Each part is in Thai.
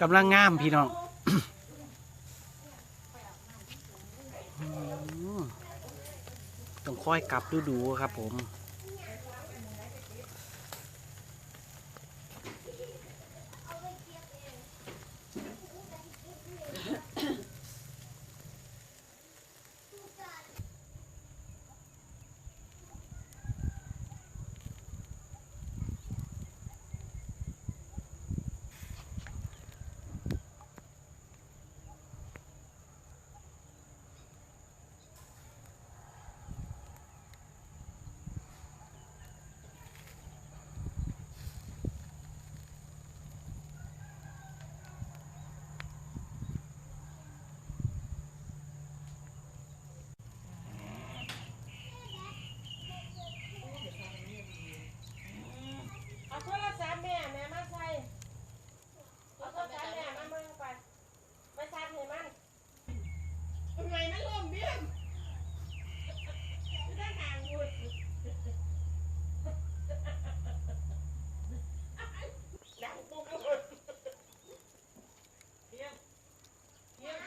กำลังงามพี่น้องต้องค่อยกลับดูดูครับผม เอาโทรศัพท์แม่แม่มาใส่เอาโทรศัพท์แม่มาเมืองไปไปซัดให้มันทำไมมันล่มเบี้ยมไม่ได้ห่างบุญดังปุ๊บเลยเบี้ยมเบี้ยม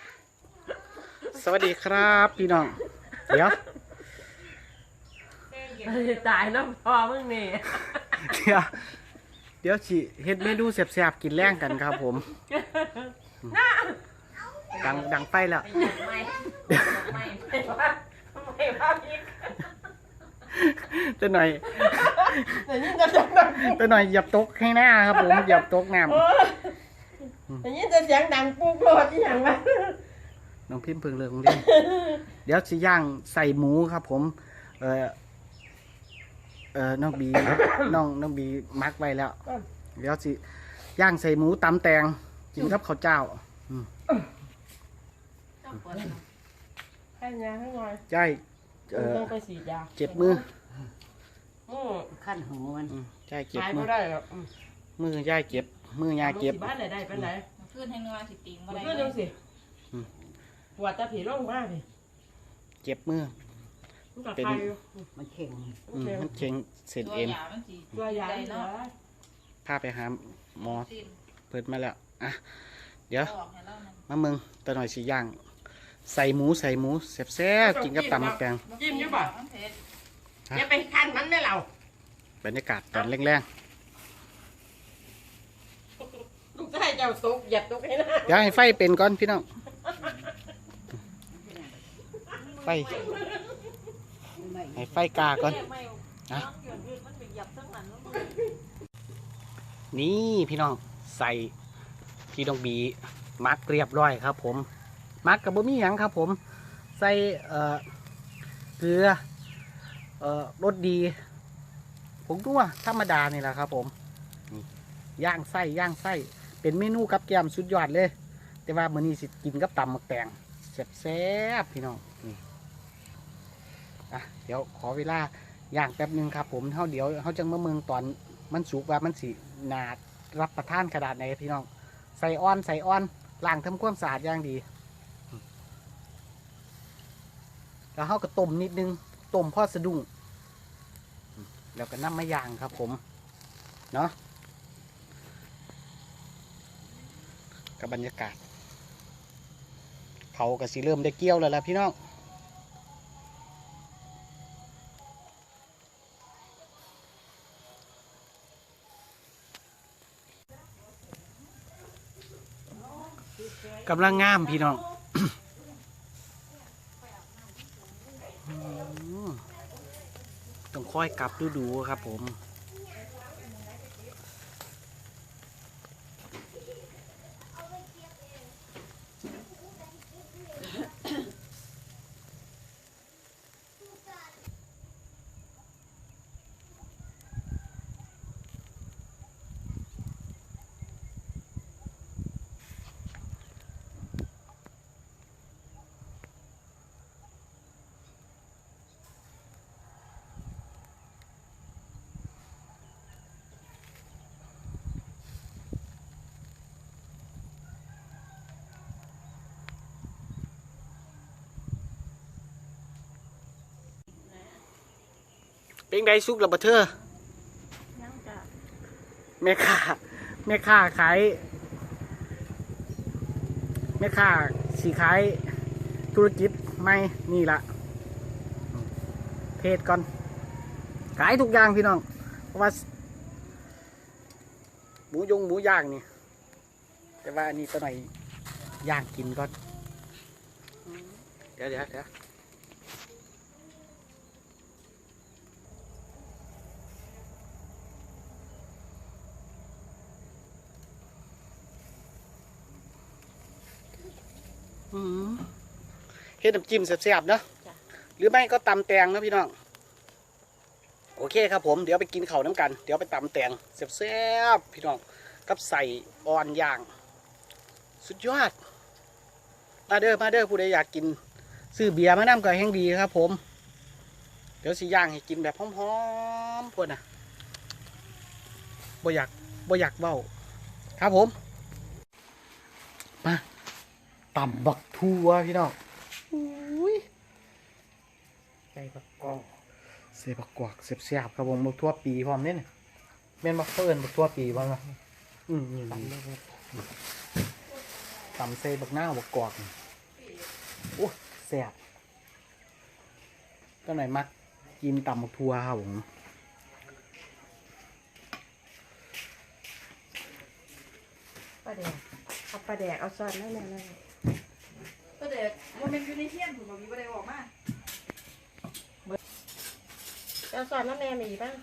สวัสดีครับพี่น้อง เดี๋ยว ตายน้ำพอมึงนี่เดี๋ยวเดี๋ยวสิเฮ็ดเมนูแซ่บๆกินแรงกันครับ ผม ดังดังไปแล้วไม่ไม่ไม่ว่าไม่ว่าพี่ตัวหน่อยแต่ยิ่งจะจังดังตัวหน่อยเหยับตกให้หน้าครับ ผมเหยับตกน้โอ้ยแต่ยิ่งจะเสียงดังปุ๊กโลดที่อย่างวะำ น้องพิมพ์เพิ่งเลิกโรงเรียน เดี๋ยวสิย่างใส่หมูครับ ผม เออเออน้องบี น้องน้องบีมักไว้แล้ว เดี๋ยวสิย่างใส่หมูตำแตงกินกับข้าวเจ้าให้ยาให้หน่อยย่ายเออต้องไปฉีดยาเจ็บมืออืมขั้นหูมันอืมย่ายเจ็บหายมืไม่อได้หรอกอืมมือย่ายเจ็บ มือยายเจ็บบ้านไหนได้เป็นไหนขึ้นให้นัวสิติงมาบ่ได้ขึ้นยังสิ อืม ปวดตาผีร่องมากดิเจ็บมือ มันกับเป็น ใครอยู่มันเข่งโออืมเคมันเชงเสร็จตัวเอ็นยามันสิตัวยาได้เนาะเนาะพาไปหาหมอสิ้นเปิดมาแล้วอะเดี๋ยวเอาออกให้เรานั่นมาเมืองตะหน่อยสิย่าง ใส่หมูใส่หมูแซ่บๆกินกับตำมะแกงจิ้มอยู่ป่ะมันเผ็ดอย่าไปคันมันได้เราบรรยากาศตอนแรงลูกชายเจ้าตกเหยียบตกให้หน้าๆเดี๋ยวให้ไฟเป็นก่อนพี่น้อง ไฟไม่ให้ไฟกาก่อนนะนี่พี่น้องใส่พี่น้องบีมักเรียบร้อยครับ ผม มักกับบะมี่หยังครับ ผม ใส่เออเกลือเออรสดีผงนัวธรรมดานี่แหละครับ ผมย่างไส้ย่างไส้เป็นเมนูกับแก้มสุดยอดเลย แต่ว่ามื้อนี้สิกินกับตำมักแตงแซ่บๆพี่น้อง ดี๋ยวขอเวลาย่างแป๊บนึงครับผมเท่าเดี๋ยวเขาจังมาเมืองตอนมันสุกว่ามันสินารับประทานขนาดไหนพี่น้อง ใส่อ้อนใส่อ้อนล้างทำความสะอาดอย่างดี แล้วเขาก็ต้มนิดนึงต้มพอสะดุ้งแล้วก็น้ำมะยางครับผม เนาะกับบรรยากาศเขาก็สิเริ่มได้เกี่ยวแล้วล่ะพี่น้อง กำลังงามพี่น้องต้องค่อยกลับดูดูครับผม เป็นไดซุกระบะเธอแม่ค้าแม่ค้าขายแม่ค้าสีขายธุรกิจไม่นี่ละเพจก่อน ขายทุกอย่างพี่น้องเพราะว่าหมูยงหมูย่างนี่ แต่ว่าอันนี้ตัวหน่อยย่างกินก่อน เดี๋ยวเดี๋ยวเดี๋ยว อืมเฮ็ดน้ำจิ้มแซ่บๆเนาะจ้ะ หรือไม่ก็ตำแตงนะพี่น้อง โอเคครับผม เดี๋ยวไปกินข้าวน้ำกัน เดี๋ยวไปตำแตงแซ่บๆพี่น้อง กับใส่อ่อนย่าง สุดยอด มาเด้อมาเด้อผู้ใดอยากกิน ซื้อเบียร์มานํก็แห้งดีครับผม เดี๋ยวสิย่างให้กินแบบหอมๆพวกน่ะบ่อยากบ่อยากเบ้า ครับผม มา ตำบักทั่วพี่น้องอุ้ยใส่บักกอกเสบักกวากเสียบเสียบๆครับผมบักทั่วปีพร้อมเนี่ยแม่นบักเฟิร์นบักทั่วปีพร้อมนะอืมอืมตำเลยตำเซบักหน้าวบักกวากนี่โอ้แซ่บก็ไหนอยมักกินตำบักทั่วครับผมปลาแดกเอาปลาแดกเอาซอสนั่นนั่น นั่นก็เด็กมันเป็นยูนิเทียนถูกบอกมีประเดี๋ยวออกมาเอาซอสน้ำแม่มีบ้าง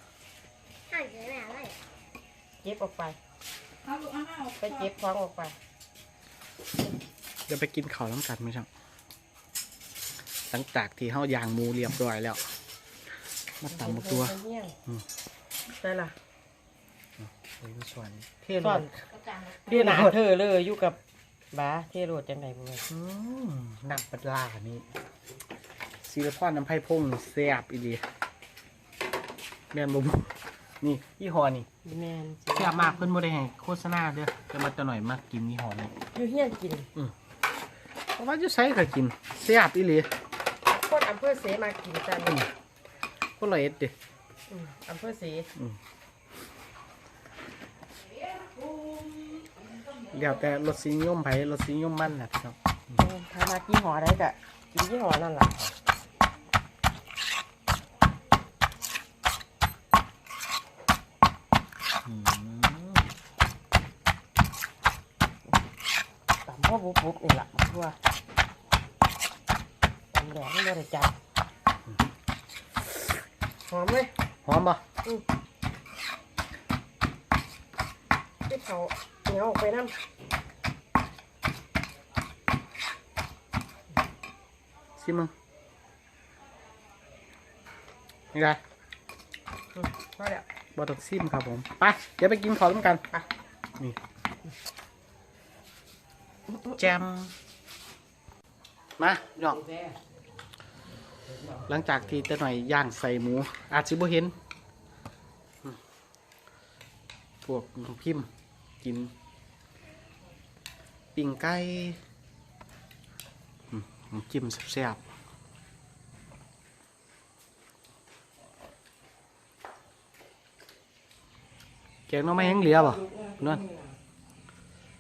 ห่างเยอะแม่อะไรเก็บออกไป เอาลูกเอาเอาไปเก็บท้องออกไป เดี๋ยวไปกินข้าวน้ำกันไหมครับหลังจากที่เฮายางหมูเรียบร้อยแล้ว มาตำบักทั่วเหี้ยงอืม ใช่ล่ะโอ้ยส่วนเทซ่อนกระจางเรียนหนาเธอเลยอยู่กับ บ้าเทโรดจังไดบ่แม่นอืมน้ำปลาร้านี่ซีรพอนน้ำไผ่พงแซ่บอีดีแม่นบ่บุนี่ยี่ห้อนี่แม่นแซ่บมากเพิ่นบ่ได้ให้โฆษณาเด้อแต่มาจะหน่อยมากกินยี่ห้อนี้อยู่เฮียนกินเพราะว่าจะใช้ก็กินแซ่บอีหลีคนอำเภอเสมากินจันคนละเอ็ดเด้อืมอำเภอเส เดี๋ยวแต่รสสีนิยมไผรสสีนิยมมันน่ะพี่น้องถ้ามากี่หอได้ก็กินยี่ห้อนั่นล่ะอืมตำพ่อปุ๊บปุ๊บนี่ล่ะมาทั่วตำแดงไม่ได้จัดหอมเลยหอมบ่ที่เขาเห นียวออกไปน้ซิมึงนี่ไงำอืมมาแล้วบ่ต้องซิมครับผม ไป เดี๋ยวไปกินข้าวร่วมกันไปนี่แจม มาพี่น้องหลังจากที่ตะหน่อยย่างใส่หมู อาจสิบ่เห็นอืมพวกน้องพิมพ์กิน ปิ่งไก่จิ้มแซ่บแกงน้องไม้ยังเหลือบ่นั่น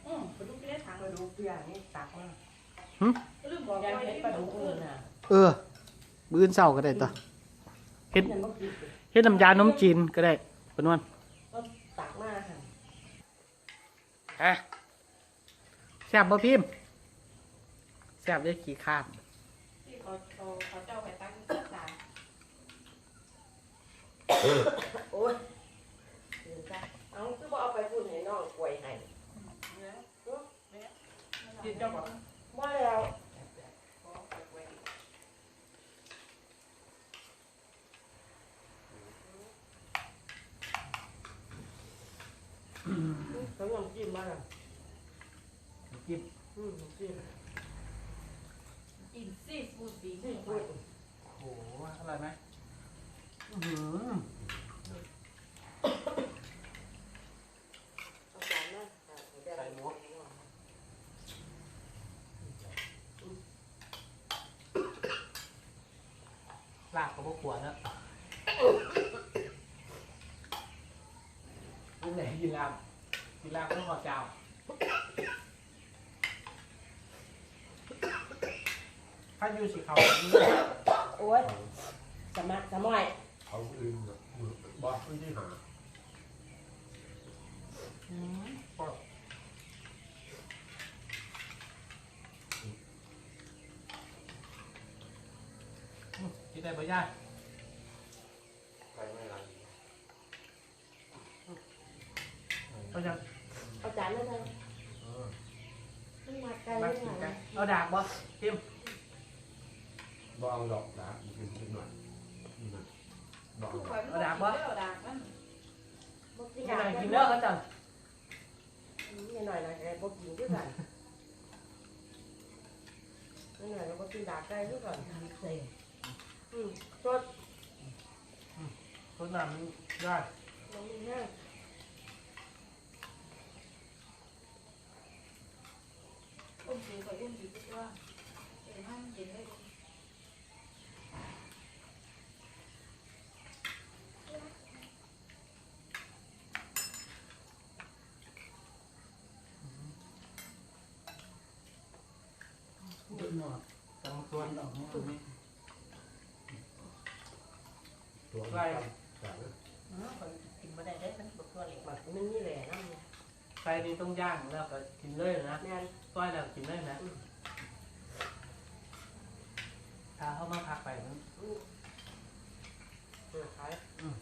อืมปลาดุกที่ได้ทาปลาดุกเปลือกนี่ตักมาหึลืมบอกยังเห็นปลาดุกอื่นเออบื้นเศร้าก็ได้ต่อเฮ็ดเฮ็ดน้ำยานมจีนก็ได้ปนวันตักมาค่ะฮะ ซ่บบ่พิมพ์แซ่บได้กี่ข้ามที่เขาเขาเขาเจ้าไปตั้งจานโอ้ยเดี๋ยวจ้ะเอาคือบ่เอาไปพูดให้น้องกล้วยให้กินเจ้าบอกว่าแล้วเขาลองจิ้มมาแล้ว จิ้มอืมจิ้มกินซีฟู้ดสีซีฟู้ฟู้ดดโอ้โหอร่อยไหมอื้อหือเอาจานมาค่ะเดี๋ยวใส่หมูลาบกับพวกขวดแล้วลูกไหนกินลาบกินลาบต้องขอเจ้าาอยู่สิเขาโอ้ยสมัครสมัยเอาอื่นแบบบอสไม่ได้หาที่ได้บ่ยากใครไม่รันเขาจะเอาจานมาเลยเออมันมาไกลมาเลยกินกันนะเอาดาบบ่ทิม บอเอาดอกนะอีกหนึ่งนิดหน่อยนี่นะดอกข่อยมันบ่กินแล้วดากมันบอกกินกินหน่อยได้กินเด้อเขาจังนี่หน่อยนะแกบอกกินด้วยกันนี่หน่อยเราบอกกินดาบไก่ด้วยกันเซ่อืมสดต้นน้ำมันได้น้องมีแห้ง อุ้มสิข่อยอุ้มสิตัวเอ็นมันเย็นเลย ดู หนวดจังส่วนดอกนี้ตรงนี้ตัวไล่แต่ละกินมาได้ได้มันบดตัวเล็กหมักมันนี่แหละน้ำเนี่ยใส่นี่ต้องย่างแล้วก็กินเลยนะแม่นต้อยแล้วกินเลยนะ ถ้าเขามาพักไปมันเออขาย อืม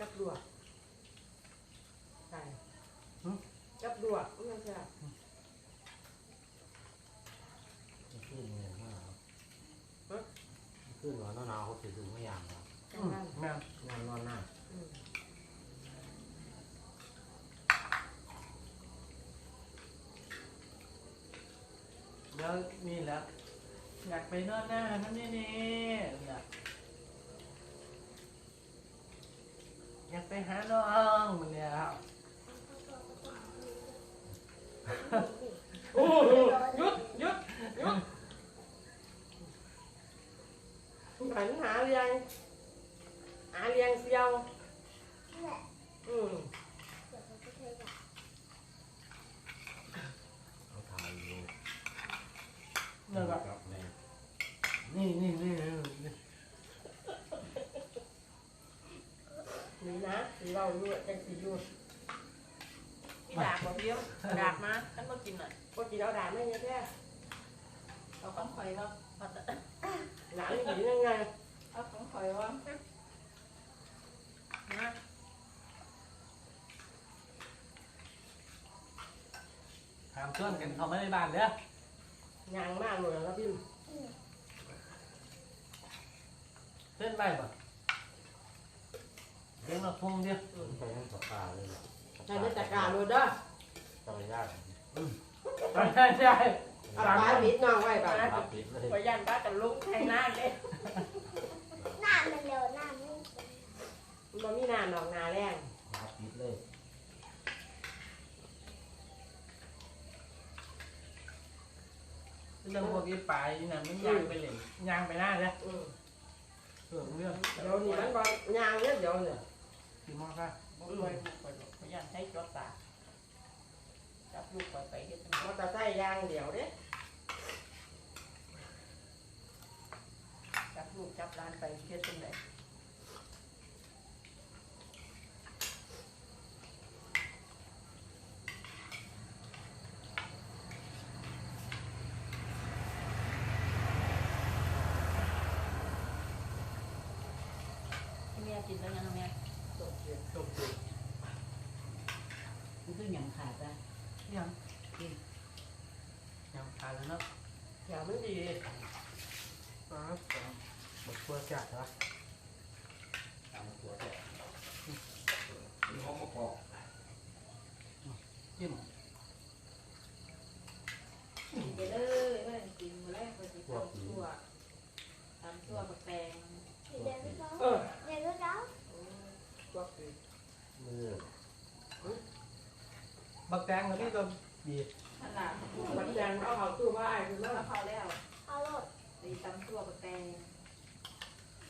กับ ลวกใส่กับลวกไม่ใช่ขึ้นเงินมากขึ้นหัวหนาวเขาถือถุงไม่ยางครับจังอืมนั้นแม่นงานนอนหน้าอืมแล้วนี่แหล้วอยากไปนอนหน้านั่นนี่นี่อยาก อยากไปหาน้องมันเนี่ยครับ โอ้โหหยุดหยุดหยุดหันหาเรียงหาเรียงเซียวอืม เอาถ่ายอยู่ แล้วก็ กับแม่ นี่นี่นี่นี่ นี่นะสี เราอยู่จังสีอยู่มีดากบ่เพี้ยวดากมาฉันบ่กินน่ะพวกกินเอาด่าไม่เนี่ยแค่เอาของข่อยเนาะหลานหนียังไงเอาของข่อยว่านะถามชวนกันเขาไม่ในบ้านเด้อยางมากเลยแล้วพี่เส้นไปป่ะเลี้ยงเราพงเดียวไปให้ปากกาเลยเหรอใช้จัดการเลยเด้อจักรยานใช่ใช่ใช่เอาสามปลาคนบิดน้องไว้ก่อนรับปิดเลยข่อยยันบ้ากันลุกแทงหน้าเลยหน้ามันเร็วหน้ามันมันมีน้ำดอกนาแรงรับปิดเลยเรื่องพวกนี้ไปนี่นะมันย่างไปเลยย่างไปหน้าเลยอืมเรื่องเรื่องเดี๋ยวนี้มันบอกยางเนี่ยเดี๋ยวเนี่ย กินมากค่ะบ่ข่อยข่อยข่อยยันใช้จอดตาจับลูกข่อยไปเฮ็ดจังมอเตอร์ไซค์ยางเดี๋ยวเด้จับลูกจับหลานไปเฮ็ดจังได๋แม่กินแล้วยังแม่ มันคือหยังขาดอะยังยังทานแล้วเนาะอย่ามันดีครับหมดตัวจัดเหรอตามตัวแตกมีห้องมะกอกจิ้มกินไปเลยเอ้ยกินมื้อแรกก็สิตำซั่วตำซั่วบักแตงเดี๋ยวก็เออเดี๋ยวก็ตั วคือมือบักแตงกับพี่ตัวดีนั่นล่ะมันแดงเอาเขาตู้ว่าไอ้คือแล้แล้ววเข้าแล้วเอาโหลดดีตำซั่วบักแตง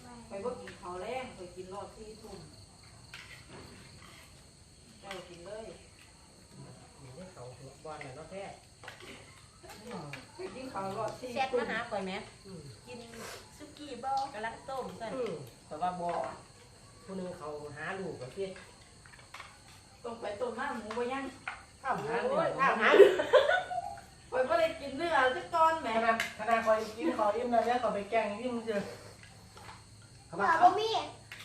มาไปบ่กินข้าวแรงไปรอดที่ทุ่มเจ้ากินเลยนี่เขาบอลน่ะเนาะแท้กินเขารอดที่แชทมาหาข่อยไหมกินซุกี้บ่กำลังต้มสั่นอืมแต่ว่าบอ ผู้หนึงเขาหาลูกก็สิต้มไปต้มมาหมูบ่ยังข้ามหาโอ้เนื้อยข้าวหาข่อยบ่ได้กินเนื้อจักตอนแหมขนาดขนาดคอยกินขออิ่มแล้วเนี่ยก็ไปแกล้งที่มึงเจอเขาหมามาเอาบ่มี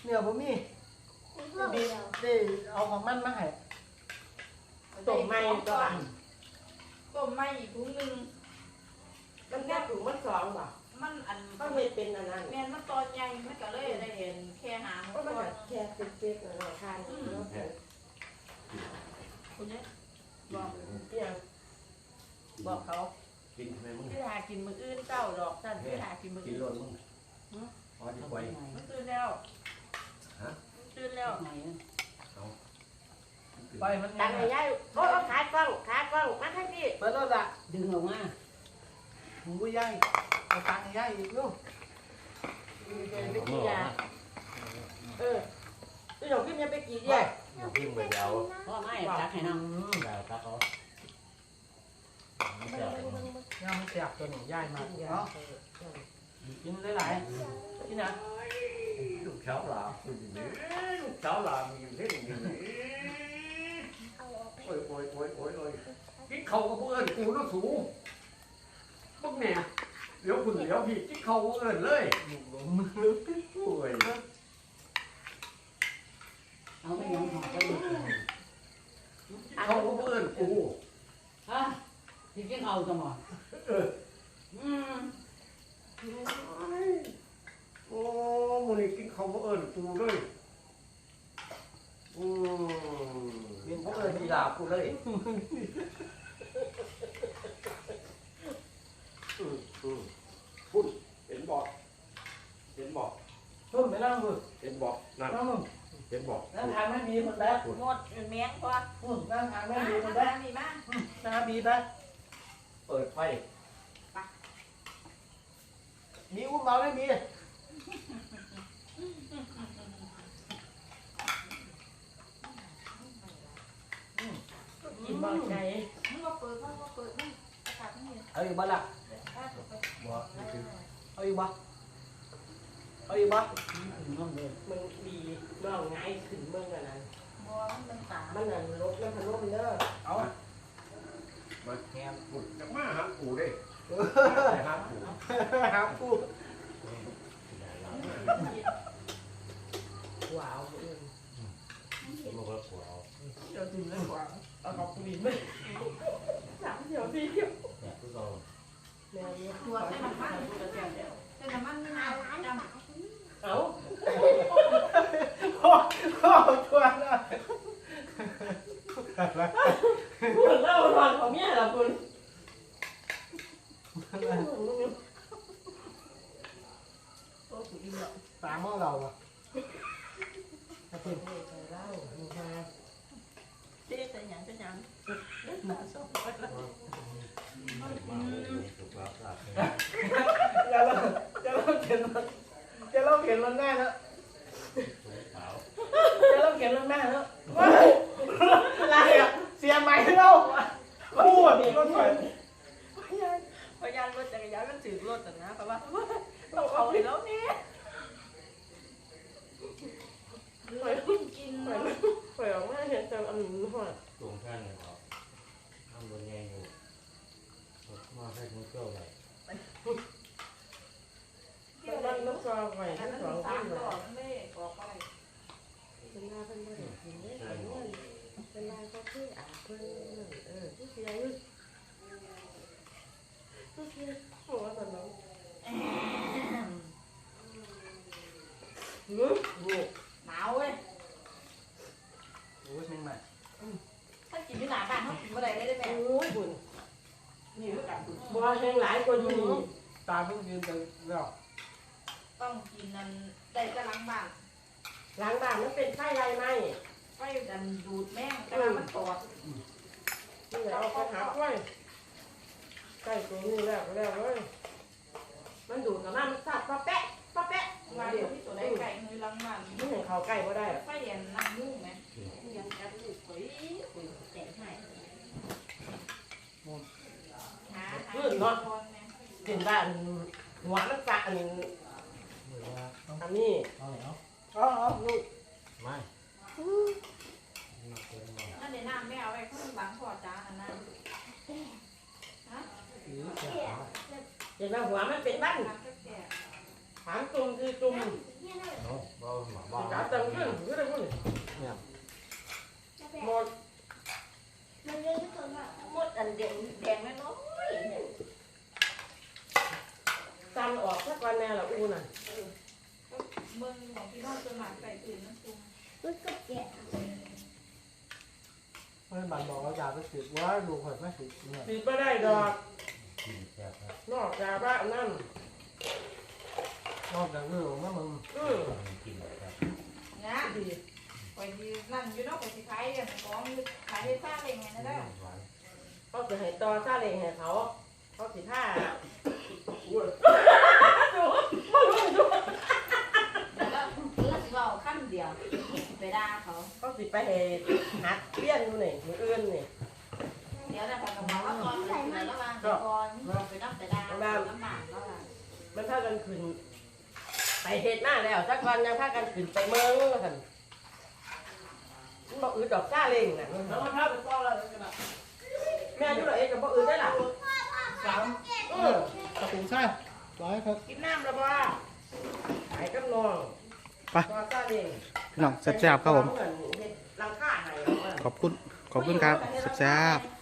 เนื้อบ่มีมีเพื่อนบีเดียวได้เอาของมันมาให้ต้มไม่ก็ต้มไม่อีกถุงหนึงมันแค่ถุงมันสองบ่ มันอันก็ไม่เป็นอันนั้นแม่นมันตอนใหญ่มันก็เลยได้เห็นแค่หางก็มันมันตอนแค่เป๊กๆหน่อยๆทานแล้วแต่คุณเนี่ยบอกเที่ยงบอกเขากินทำไมมึงพี่หากินมื้ออื่นเจ้าดอกสั่นพี่หากินมื้อกินอื่นรถมึงอ๋อดีกว่ามันตื่นแล้วฮะมันตื่นแล้วไหนอะไปมันตังค์ให้ยายโอ้เอาขากล้องขากล้องมาทางนี้เปิดรถละดึงออกมา หมูย่างเอาตังค์ให้ย่างอีกลูกไปไปกี่ยาเออพี่หนุ่มพี่ยังไปกี่ยาพิมพ์ไปแล้วพ่อไม่จักให้น้องแล้วครับเขาย่างมันแสบตัวหนึ่งย่ายมากเนาะกินหลายๆกินนะลูกเช้าหลามลูกเช้าหลามมีอยู่ที่นี่เอาออกไปโอ้ยโอ้ยโอ้ยโอ้ยโอ้ยกินเขาก็เพื่อนกูน่าสูง พวกเนี่ยเดี๋ยวคุณเดี๋ยวพี่กินเขาเอินเลยลูกหลงมือโอ้ยเอาไปยังหอไปอีกเขาก็เอินกูฮะที่กินเอาสมองเอออืมโอ้มึงนี่กินเขาก็เอินกูเลยอืมเป็นพวกเอินกีฬากูเลยอืมอืม พุ่นเห็นบอกเห็นบอกต้นไปนั่งมือเห็นบอกนั่นนั่งมือเห็นบอกนั่งทางไม่มีคนแบ๊กหมดแมงพอนั่งทางไม่มามีคนทำแบ๊กงานนี่มานั่งบีไปเปิดไฟมีอุ้มเบาได้มีกินบ่ใจมึงก็เปิดมึงก็เปิดมึงอากาศมันเย็นเอาอีกบ้าละอะเปิด บอกนี่คือเอาอีกบ้าเอาอีกบ้าน้องเดินมึงดีเมื่อไงขึ้นเมื่อกันนั้นบัวมันเป็นตามันนั่นรถแล้วพันลมเด้อเอามาแทนกูจะมาหากูได้หากูหาคู่ว้าวเองมันก็กูเอาเดี๋ยวถึงเลยกว่าเอาขอบคุณอีกไหมสามเดียวสี่เดียว คุณเล่านอนของเมียเหรอคุณำโอ้กูอิ่มแล้วตามมองเราอะครับพี่เล่ามีมาเจ๊เป็นหยังเป็นหยังหนาส้มไปแจะเล่าจะเล่าเขียนมันจะเล่าเขียนมันแม่แล้วขาวจะเล่าเขียนมันแม่แล้วอะไรอะเสียใหม่แล้วพูดรถไฟพยานรถจักรยานมันถือรถแต่นะเพราะว่าต้องเอาไปแล้วเนี่ยปล่อยกินปล่อยปล่อยออกมาเห็นแต่อันนี้หัวตรงข้างเลยครับข้างบนแยงอยู่มาให้คุณเจ้าเลย มันน้ำซอไว้อันทั้งนั้นสองสาที่มต่อมันไม่ออกไปเป็นลาเป็นเมื่อกินได้เป็นเมื่อเป็นลาก็คืออาเพิ่นเออผู้เสียอยู่ผู้เสียโอ้ตอนนั้นหือบุกหนาวเว้ยโอ้ยเป็นใหม่ถ้ากินที่หนาบ้านเขากินเมื่อไรได้ได้แม่โอ้ยบุญนี่คือการบัวแห้งหลายกว่าอยู่นี่ตาเพิ่งยืนไปแล้วต้อก นนั้นได้จะล้างบ้านหลังบ้านมันเป็นไส้ไรไหมไฟดันดูดแม่งกระลามันตอดนี่แหละเอาไปหากล้วยใกล้ตัวนี้แล้วแล้วเลยมันดูดกับมันมันสับปะแปะปะแปะมาเดี๋ยวพี่ตัวได้ไก่มือล้างบ้านนี่เห็นเขาใกล้ก็ได้ไฟเย็นนั่งยุ่งไหมยังจับลูกไปคุยแจกให้หาหาคนไหมเห็นว่าอันหัวมันสักอัน อันนี้เอาไหนเอาอ๋อลูกไม่นั่นเดี๋ยวน้ำไม่เอาไว้ข้างหลังพอจ้าอันนั้นฮะเห็นว่าหัวมันเป็นบ้านน้ำแก่ถามจุ่มคือจุ่ม เอาบ้าหมาบ้า จับตังค์ขึ้นขึ้นเลยขึ้น เนี่ย หมด มันเยอะที่สุดอะ หมดอันแดงแดงน้อยเนี่ย ตันออกสักวันแน่ละอูน่ะ เมืองของพี่น้องจะหมักใส่ตื่นน้ำซุป มันก็แกะ เพื่อนบันบอกว่าอยากไปสืบ ว่าลูกข่อยไม่สืบเนี่ยติดไม่ได้ดอกกินแซ่บครับนอกจากบ้านนั่นนอกจากเรื่องว่ามึงอืมกินแซ่บนะดีไปยืนนั่นอยู่นอกไปสิขายอย่างของขายได้ซ่าเองไงนะได้หวานเขาจะให้ต่อซาเล้งให้เขาเขาสิท่าแล้วก็แล้วสิบอกขั้นเดียวไปด่าเขาเขาสิไปให้หัดเปี้ยนอยู่นี่มืออื่นนี่เดี๋ยวนะพอกับบอกว่าก่อนไปไหนระวังไปก่อนไปนับไปด่าลำบากก็ล่ะมันพากันขึ้นไปเฮ็ดหน้าแล้วสักวันยังพากันขึ้นไปเมืองกันมันบอกอืดดอกซาเล้งน่ะแล้วมันพาไปฟ้องอะไรกันอะแม่อยู่ไหนกับบ่อืดได้ล่ะสามเออตะปูใช่ร้อยครับกินน้ำแล้วบ่ขายกับน้องไปซาเลงพี่น้องแซ่บๆครับผม ขอบคุณ ขอบคุณครับแซ่บๆ